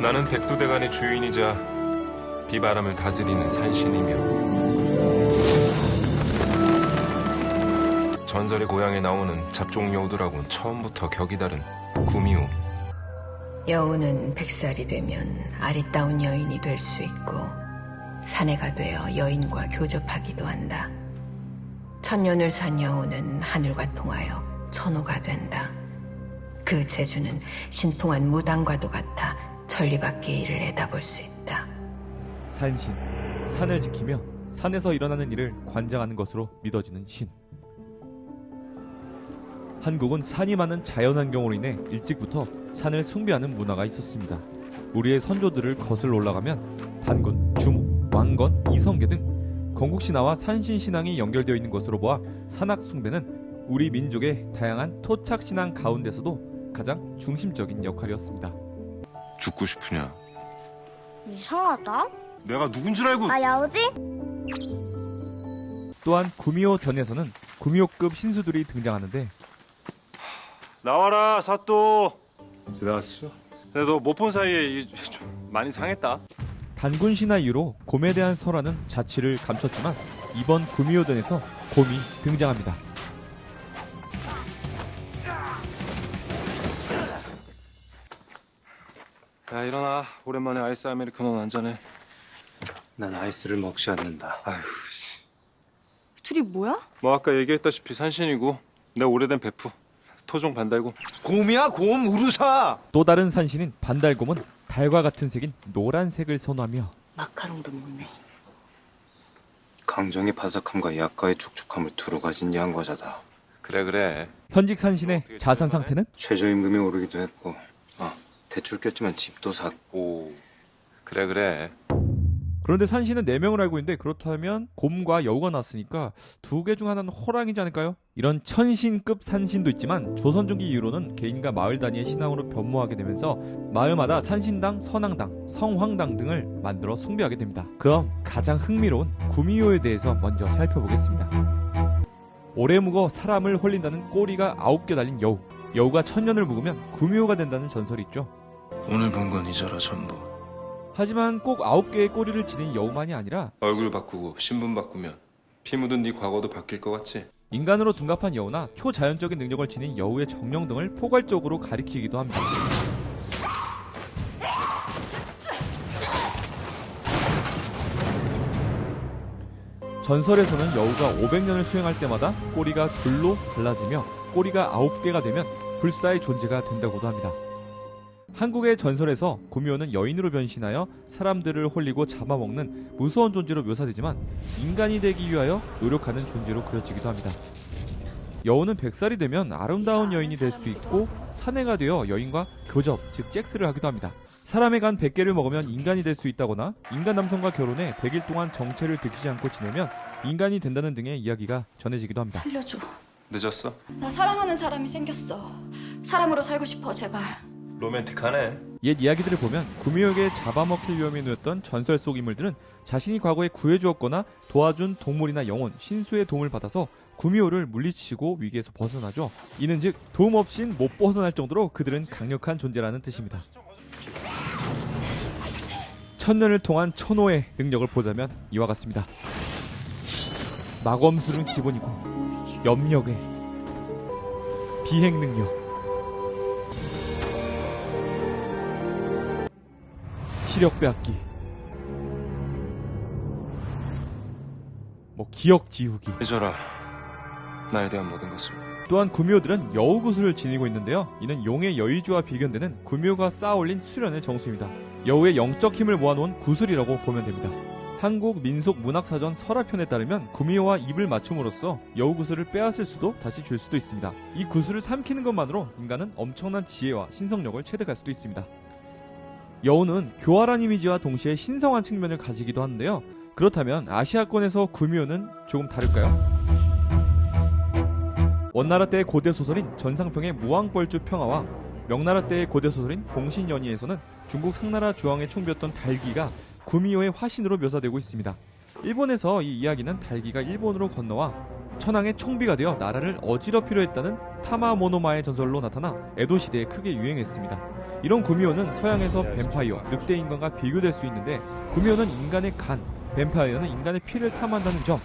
나는 백두대간의 주인이자 비바람을 다스리는 산신이며 전설의 고향에 나오는 잡종 여우들하고는 처음부터 격이 다른 구미호 여우는 백살이 되면 아리따운 여인이 될 수 있고 사내가 되어 여인과 교접하기도 한다. 천년을 산 여우는 하늘과 통하여 천호가 된다. 그 재주는 신통한 무당과도 같아 천리 밖의 일을 내다볼 수 있다. 산신, 산을 지키며 산에서 일어나는 일을 관장하는 것으로 믿어지는 신. 한국은 산이 많은 자연환경으로 인해 일찍부터 산을 숭배하는 문화가 있었습니다. 우리의 선조들을 거슬러 올라가면 단군, 주무, 왕건, 이성계 등 건국 신화와 산신 신앙이 연결되어 있는 것으로 보아 산악 숭배는 우리 민족의 다양한 토착 신앙 가운데서도 가장 중심적인 역할이었습니다. 죽고 싶으냐? 이상하다. 내가 누군 줄 알고 나 야우지? 또한 구미호 변에서는 구미호급 신수들이 등장하는데 나와라 사또 나왔어? 근데 너 못 본 사이에 이- 좀 많이 상했다 단군 신화 이후로 곰에 대한 설화는 자취를 감췄지만 이번 구미호전에서 곰이 등장합니다. 야 일어나. 오랜만에 아이스 아메리카노 한잔해. 난 아이스를 먹지 않는다. 아휴 둘이 뭐야? 뭐 아까 얘기했다시피 산신이고 내 오래된 베프 토종 반달고 곰이야 곰 우루사! 또 다른 산신인 반달곰은 달과 같은 색인 노란색을 선호하며 마카롱도 먹네. 강정의 바삭함과 약과의 촉촉함을 두루 가진 양과자다. 그래 그래. 현직 산신의 자산 상태는 최저임금이 오르기도 했고, 아, 대출 꼈지만 집도 샀고, 오 그래 그래 그런데 산신은 4명을 알고 있는데 그렇다면 곰과 여우가 나왔으니까 두 개 중 하나는 호랑이지 않을까요? 이런 천신급 산신도 있지만 조선 중기 이후로는 개인과 마을 단위의 신앙으로 변모하게 되면서 마을마다 산신당, 선왕당, 성황당 등을 만들어 숭배하게 됩니다. 그럼 가장 흥미로운 구미호에 대해서 먼저 살펴보겠습니다. 오래 묵어 사람을 홀린다는 꼬리가 9개 달린 여우. 여우가 천년을 묵으면 구미호가 된다는 전설이 있죠. 오늘 본건 잊어라 전부 하지만 꼭 9개의 꼬리를 지닌 여우만이 아니라 얼굴 바꾸고 신분 바꾸면 피 묻은 네 과거도 바뀔 것 같지? 인간으로 둔갑한 여우나 초자연적인 능력을 지닌 여우의 정령 등을 포괄적으로 가리키기도 합니다. 전설에서는 여우가 500년을 수행할 때마다 꼬리가 둘로 갈라지며 꼬리가 9개가 되면 불사의 존재가 된다고도 합니다. 한국의 전설에서 구미호는 여인으로 변신하여 사람들을 홀리고 잡아먹는 무서운 존재로 묘사되지만 인간이 되기 위하여 노력하는 존재로 그려지기도 합니다. 여우는 100살이 되면 아름다운 여인이 될 수 있고 사내가 되어 여인과 교접, 즉 섹스를 하기도 합니다. 사람의 간 100개를 먹으면 인간이 될 수 있다거나 인간 남성과 결혼해 100일 동안 정체를 들키지 않고 지내면 인간이 된다는 등의 이야기가 전해지기도 합니다. 살려줘. 늦었어? 나 사랑하는 사람이 생겼어. 사람으로 살고 싶어, 제발. 로맨틱하네 옛 이야기들을 보면 구미호에게 잡아먹힐 위험이 놓였던 전설 속 인물들은 자신이 과거에 구해주었거나 도와준 동물이나 영혼, 신수의 도움을 받아서 구미호를 물리치고 위기에서 벗어나죠. 이는 즉 도움 없인 못 벗어날 정도로 그들은 강력한 존재라는 뜻입니다. 천년을 통한 천호의 능력을 보자면 이와 같습니다. 마검술은 기본이고 염력의 비행 능력 시력 빼앗기. 뭐 기억 지우기. 잊어라. 나에 대한 모든 것을. 또한 구미호들은 여우구슬을 지니고 있는데요. 이는 용의 여의주와 비견되는 구미호가 쌓아올린 수련의 정수입니다. 여우의 영적 힘을 모아놓은 구슬이라고 보면 됩니다. 한국 민속 문학사전 설화편에 따르면 구미호와 입을 맞춤으로써 여우 구슬을 빼앗을 수도 다시 줄 수도 있습니다. 이 구슬을 삼키는 것만으로 인간은 엄청난 지혜와 신성력을 체득할 수도 있습니다 여우는 교활한 이미지와 동시에 신성한 측면을 가지기도 하는데요. 그렇다면 아시아권에서 구미호는 조금 다를까요? 원나라 때의 고대 소설인 전상평의 무왕벌주 평화와 명나라 때의 고대 소설인 봉신연의에서는 중국 상나라 주왕의 총비였던 달기가 구미호의 화신으로 묘사되고 있습니다. 일본에서 이 이야기는 달기가 일본으로 건너와 천황의 총비가 되어 나라를 어지럽히려 했다는 타마모노마의 전설로 나타나 에도 시대에 크게 유행했습니다. 이런 구미호는 서양에서 뱀파이어, 늑대 인간과 비교될 수 있는데 구미호는 인간의 간, 뱀파이어는 인간의 피를 탐한다는 점.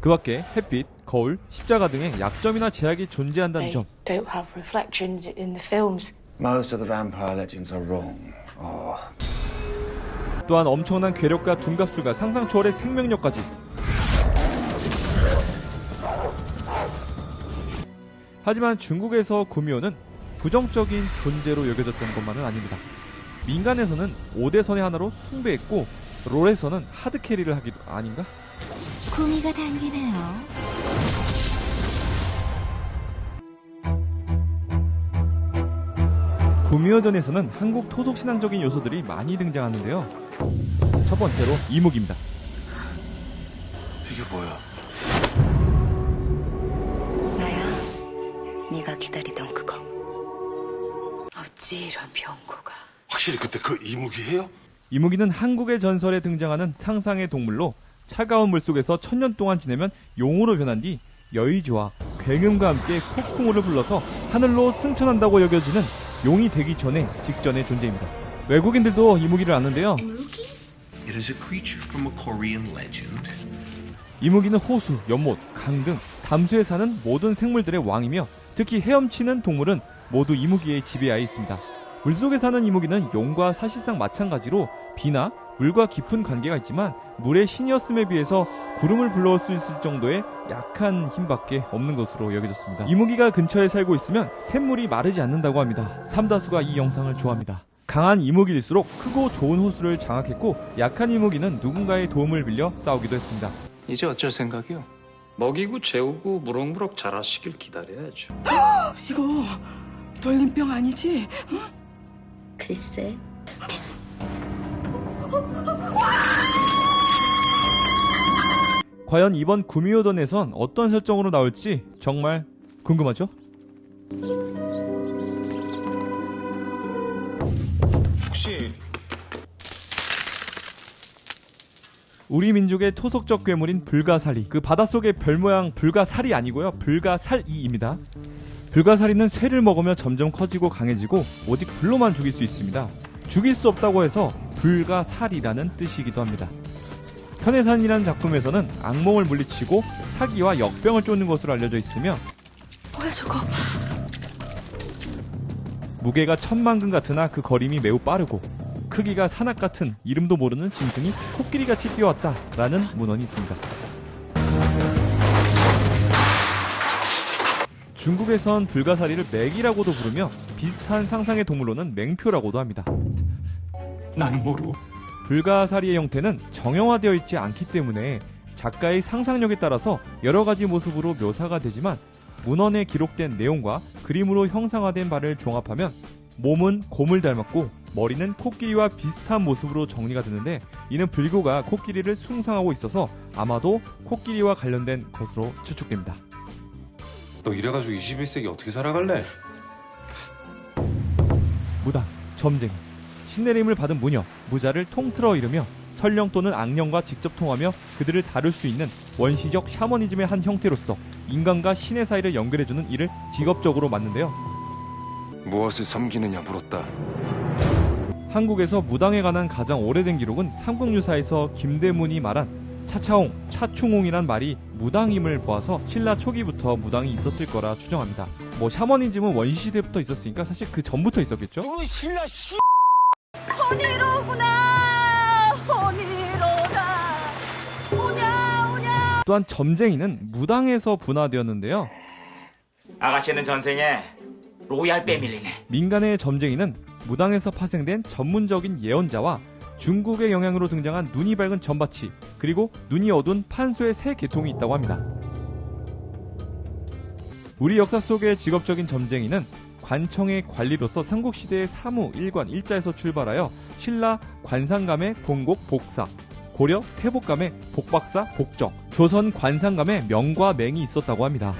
그 밖에 햇빛, 거울, 십자가 등의 약점이나 제약이 존재한다는 점. don't have reflections in the films. Most of the vampire legends are wrong. Oh. 또한 엄청난 괴력과 둔갑술과 상상 초월의 생명력까지 하지만 중국에서 구미호는 부정적인 존재로 여겨졌던 것만은 아닙니다. 민간에서는 5대선의 하나로 숭배했고 롤에서는 하드캐리를 하기도 아닌가? 구미가 당기네요. 구미호전에서는 한국 토속 신앙적인 요소들이 많이 등장하는데요. 첫 번째로 이묵입니다. 이게 뭐야? 네가 기다리던 그거. 어찌 이런 병고가. 확실히 그때 그 이무기예요? 이무기는 한국의 전설에 등장하는 상상의 동물로 차가운 물속에서 천년 동안 지내면 용으로 변한 뒤 여의주와 굉음과 함께 폭풍우를 불러서 하늘로 승천한다고 여겨지는 용이 되기 전에 직전의 존재입니다. 외국인들도 이무기를 아는데요. It is a creature from a Korean legend. 이무기는 호수, 연못, 강 등 담수에 사는 모든 생물들의 왕이며 특히 헤엄치는 동물은 모두 이무기의 지배하에 있습니다. 물속에 사는 이무기는 용과 사실상 마찬가지로 비나 물과 깊은 관계가 있지만 물의 신이었음에 비해서 구름을 불러올 수 있을 정도의 약한 힘밖에 없는 것으로 여겨졌습니다. 이무기가 근처에 살고 있으면 샘물이 마르지 않는다고 합니다. 삼다수가 이 영상을 좋아합니다. 강한 이무기일수록 크고 좋은 호수를 장악했고 약한 이무기는 누군가의 도움을 빌려 싸우기도 했습니다. 이제 어쩔 생각이요? 먹이고 재우고 무럭무럭 자라시길 기다려야죠. 이거 돌림병 아니지? 글쎄. 과연 이번 구미호던에선 어떤 설정으로 나올지 정말 궁금하죠? 우리 민족의 토속적 괴물인 불가사리. 그 바닷속의 별 모양 불가살이 아니고요. 불가살이입니다. 불가사리는 쇠를 먹으며 점점 커지고 강해지고 오직 불로만 죽일 수 있습니다. 죽일 수 없다고 해서 불가살이라는 뜻이기도 합니다. 현해산이라는 작품에서는 악몽을 물리치고 사기와 역병을 쫓는 것으로 알려져 있으며 뭐야 저거? 무게가 천만근 같으나 그 거림이 매우 빠르고 크기가 산악 같은 이름도 모르는 짐승이 코끼리같이 뛰어왔다라는 문헌이 있습니다. 중국에선 불가사리를 맥이라고도 부르며 비슷한 상상의 동물로는 맹표라고도 합니다. 나는 모르고 불가사리의 형태는 정형화되어 있지 않기 때문에 작가의 상상력에 따라서 여러 가지 모습으로 묘사가 되지만 문헌에 기록된 내용과 그림으로 형상화된 바를 종합하면 몸은 곰을 닮았고 머리는 코끼리와 비슷한 모습으로 정리가 되는데 이는 불교가 코끼리를 숭상하고 있어서 아마도 코끼리와 관련된 것으로 추측됩니다. 너 이래가지고 21세기 어떻게 살아갈래? 무당, 점쟁이, 신내림을 받은 무녀, 무자를 통틀어 이르며 설령 또는 악령과 직접 통하며 그들을 다룰 수 있는 원시적 샤머니즘의 한 형태로서 인간과 신의 사이를 연결해주는 일을 직업적으로 맡는데요. 무엇을 섬기느냐 물었다. 한국에서 무당에 관한 가장 오래된 기록은 삼국유사에서 김대문이 말한 차차홍, 차충홍이란 말이 무당임을 보아서 신라 초기부터 무당이 있었을 거라 추정합니다. 뭐 샤머니즘은 원시시대부터 있었으니까 사실 그 전부터 있었겠죠? 신라 씨. 혼이로구나. 혼이로다. 오냐 오냐. 또한 점쟁이는 무당에서 분화되었는데요. 아가씨는 전생에 로얄 패밀리네. 민간의 점쟁이는 무당에서 파생된 전문적인 예언자와 중국의 영향으로 등장한 눈이 밝은 전바치 그리고 눈이 어두운 판소의 세 계통이 있다고 합니다. 우리 역사 속의 직업적인 점쟁이는 관청의 관리로서 삼국시대의 사무, 일관, 일자에서 출발하여 신라 관상감의 공곡, 복사, 고려 태복감의 복박사, 복적, 조선 관상감의 명과 맹이 있었다고 합니다.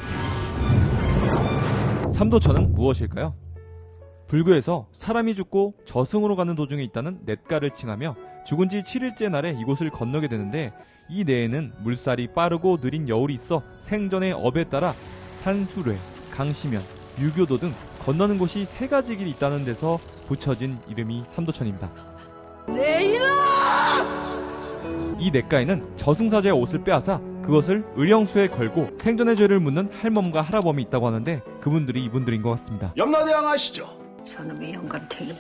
삼도천은 무엇일까요? 불교에서 사람이 죽고 저승으로 가는 도중에 있다는 냇가를 칭하며 죽은 지 7일째 날에 이곳을 건너게 되는데 이 내에는 물살이 빠르고 느린 여울이 있어 생전의 업에 따라 산수뢰, 강시면, 유교도 등 건너는 곳이 세 가지 길이 있다는 데서 붙여진 이름이 삼도천입니다. 이 냇가에는 저승사자의 옷을 빼앗아 그것을 의령수에 걸고 생전의 죄를 묻는 할멈과 할아범이 있다고 하는데 그분들이 이분들인 것 같습니다. 염라대왕 아시죠? 저놈의 영감탱이.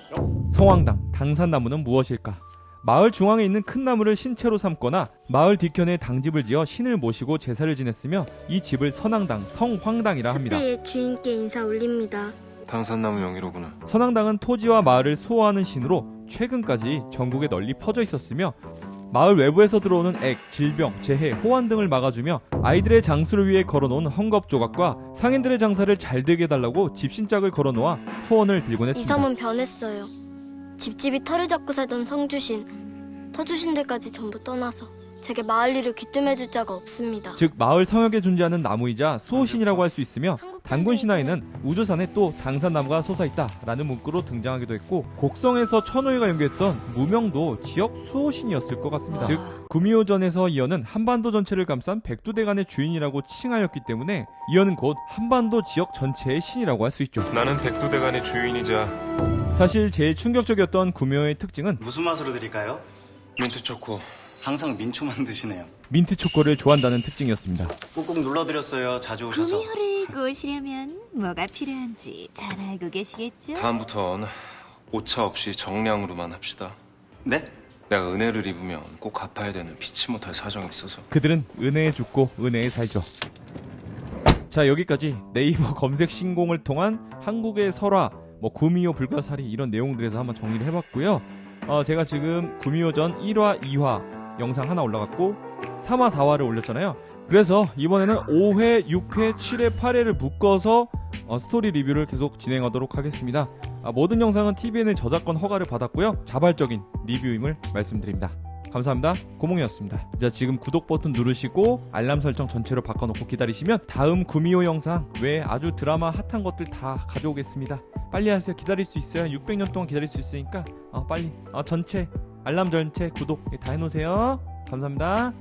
성황당, 당산나무는 무엇일까? 마을 중앙에 있는 큰 나무를 신체로 삼거나 마을 뒤편에 당집을 지어 신을 모시고 제사를 지냈으며 이 집을 선왕당, 성황당이라 합니다. 의 주인께 인사 올립니다. 당산나무 영이로구나. 선왕당은 토지와 마을을 수호하는 신으로 최근까지 전국에 널리 퍼져 있었으며 마을 외부에서 들어오는 액, 질병, 재해, 호환 등을 막아주며 아이들의 장수를 위해 걸어놓은 헝겊 조각과 상인들의 장사를 잘 되게 해달라고 집신짝을 걸어놓아 소원을 빌곤 이 했습니다. 섬은 변했어요. 집집이 털을 잡고 살던 성주신, 터주신들까지 전부 떠나서 제게 마을 일을 귀뜸해줄 자가 없습니다. 즉 마을 성역에 존재하는 나무이자 수호신이라고 할 수 있으며 단군 신화에는 우주산에 또 당산나무가 솟아있다라는 문구로 등장하기도 했고 곡성에서 천호위가 연구했던 무명도 지역 수호신이었을 것 같습니다. 즉 구미호전에서 이어는 한반도 전체를 감싼 백두대간의 주인이라고 칭하였기 때문에 이어는 곧 한반도 지역 전체의 신이라고 할 수 있죠. 나는 백두대간의 주인이자 사실 제일 충격적이었던 구미호의 특징은 무슨 맛으로 드릴까요? 민트 초코. 항상 민초만 드시네요. 민트 초코를 좋아한다는 특징이었습니다. 꾹꾹 눌러드렸어요. 자주 오셔서. 구미호를 꼬시려면 뭐가 필요한지 잘 알고 계시겠죠? 다음부턴 오차 없이 정량으로만 합시다. 네? 내가 은혜를 입으면 꼭 갚아야 되는 피치 못할 사정이 있어서. 그들은 은혜에 죽고 은혜에 살죠. 자 여기까지 네이버 검색 신공을 통한 한국의 설화, 뭐 구미호 불가사리 이런 내용들에서 한번 정리를 해봤고요. 어, 제가 지금 구미호전 1화, 2화 영상 하나 올라갔고 3화, 4화를 올렸잖아요. 그래서 이번에는 5회, 6회, 7회, 8회를 묶어서 어, 스토리 리뷰를 계속 진행하도록 하겠습니다. 아, 모든 영상은 TVN의 저작권 허가를 받았고요. 자발적인 리뷰임을 말씀드립니다. 감사합니다. 고몽이었습니다. 자, 지금 구독 버튼 누르시고 알람 설정 전체로 바꿔놓고 기다리시면 다음 구미호 영상 외에 아주 드라마 핫한 것들 다 가져오겠습니다. 빨리 하세요. 기다릴 수 있어요. 600년 동안 기다릴 수 있으니까 어, 빨리 어, 전체 알람 전체 구독 다 해놓으세요. 감사합니다.